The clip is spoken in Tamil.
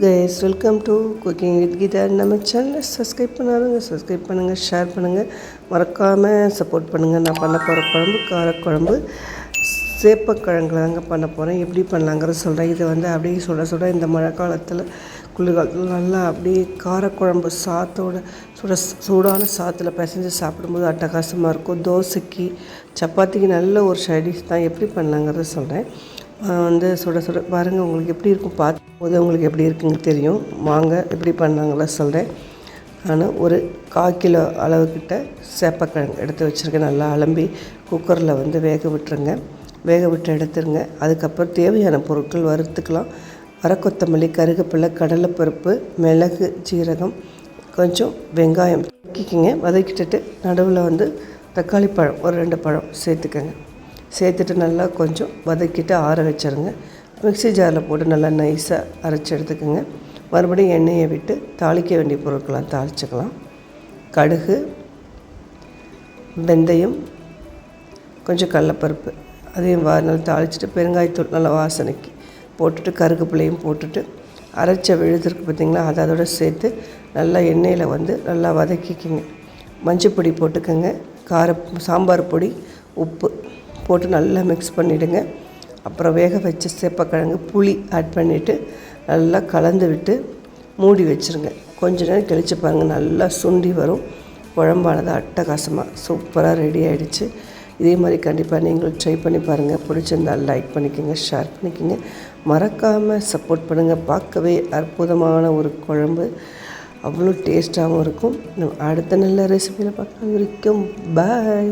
Guys welcome to cooking with Geetha நம்ம சேனலை சப்ஸ்கிரைப் பண்ணாருங்க சப்ஸ்கிரைப் பண்ணுங்கள் ஷேர் பண்ணுங்கள் மறக்காமல் சப்போர்ட் பண்ணுங்கள் நான் பண்ண போகிற குழம்பு காரக்குழம்பு சேப்பக்கிழங்குல தாங்க பண்ண போகிறேன் எப்படி பண்ணலாங்கிறத சொல்கிறேன் இதை வந்து அப்படியே சுட சுட இந்த மழை காலத்தில் குளிர்காலத்தில் நல்லா அப்படியே காரக்குழம்பு சாத்தோட சுட சூடான சாத்தில் பிசைஞ்சு சாப்பிடும்போது அட்டகாசமாக இருக்கும். தோசைக்கு சப்பாத்திக்கு நல்ல ஒரு சைடிஷ் தான். எப்படி பண்ணலாங்கிறத சொல்கிறேன் வந்து சுட சுட பாருங்கள் உங்களுக்கு எப்படி இருக்கும் பார்த்து பார்க்கும்போது உங்களுக்கு எப்படி இருக்குங்க தெரியும். வாங்க எப்படி பண்ணாங்களா சொல்கிறேன் நான் ஒரு கால் கிலோ அளவுக்கிட்ட சேப்பக்கிழங்கு எடுத்து வச்சுருக்கேன். நல்லா அலம்பி குக்கரில் வந்து வேக விட்டுருங்க. வேக விட்டு எடுத்துருங்க. அதுக்கப்புறம் தேவையான பொருட்கள் வறுத்துக்கலாம். வர கொத்தமல்லி கருகப்பில்லை கடலைப்பருப்பு மிளகு ஜீரகம் கொஞ்சம் வெங்காயம் வதக்கிக்கிங்க. வதக்கிட்டுட்டு நடுவில் வந்து தக்காளி பழம் ஒரு ரெண்டு பழம் சேர்த்துக்கங்க. சேர்த்துட்டு நல்லா கொஞ்சம் வதக்கிட்டு ஆற வச்சுருங்க. மிக்ஸி ஜாரில் போட்டு நல்லா நைஸாக அரைச்சி எடுத்துக்கோங்க. மறுபடியும் எண்ணெயை விட்டு தாளிக்க வேண்டிய பொருட்களாம் தாளிச்சுக்கலாம். கடுகு வெந்தயம் கொஞ்சம் கடலப்பருப்பு அதையும் வா நல்லா தாளிச்சிட்டு பெருங்காயத்தூள் நல்லா வாசனைக்கு போட்டுட்டு கருகப்பிள்ளையும் போட்டுட்டு அரைச்ச விழுதுருக்கு பார்த்திங்களா? அதை அதோட சேர்த்து நல்லா எண்ணெயில் வந்து நல்லா வதக்கிக்கிங்க. மஞ்சப்பொடி போட்டுக்கோங்க. கார சாம்பார் பொடி உப்பு போட்டு நல்லா மிக்ஸ் பண்ணிவிடுங்க அப்புறம் வேக வச்ச சேப்பக்கிழங்கு புளி ஆட் பண்ணிவிட்டு நல்லா கலந்து விட்டு மூடி வச்சுருங்க. கொஞ்ச நேரம் கழிச்சு பாருங்கள் நல்லா சுண்டி வரும். குழம்பானது அட்டகாசமாக சூப்பராக ரெடி ஆகிடுச்சு இதே மாதிரி கண்டிப்பாக நீங்களும் ட்ரை பண்ணி பாருங்கள் பிடிச்சிருந்தால் லைக் பண்ணிக்கோங்க ஷேர் பண்ணிக்கோங்க. மறக்காமல் சப்போர்ட் பண்ணுங்கள் பார்க்கவே அற்புதமான ஒரு குழம்பு. அவ்வளோ டேஸ்ட்டாகவும் இருக்கும். அடுத்த நல்ல ரெசிபியில் பார்க்க வரைக்கும் பாய்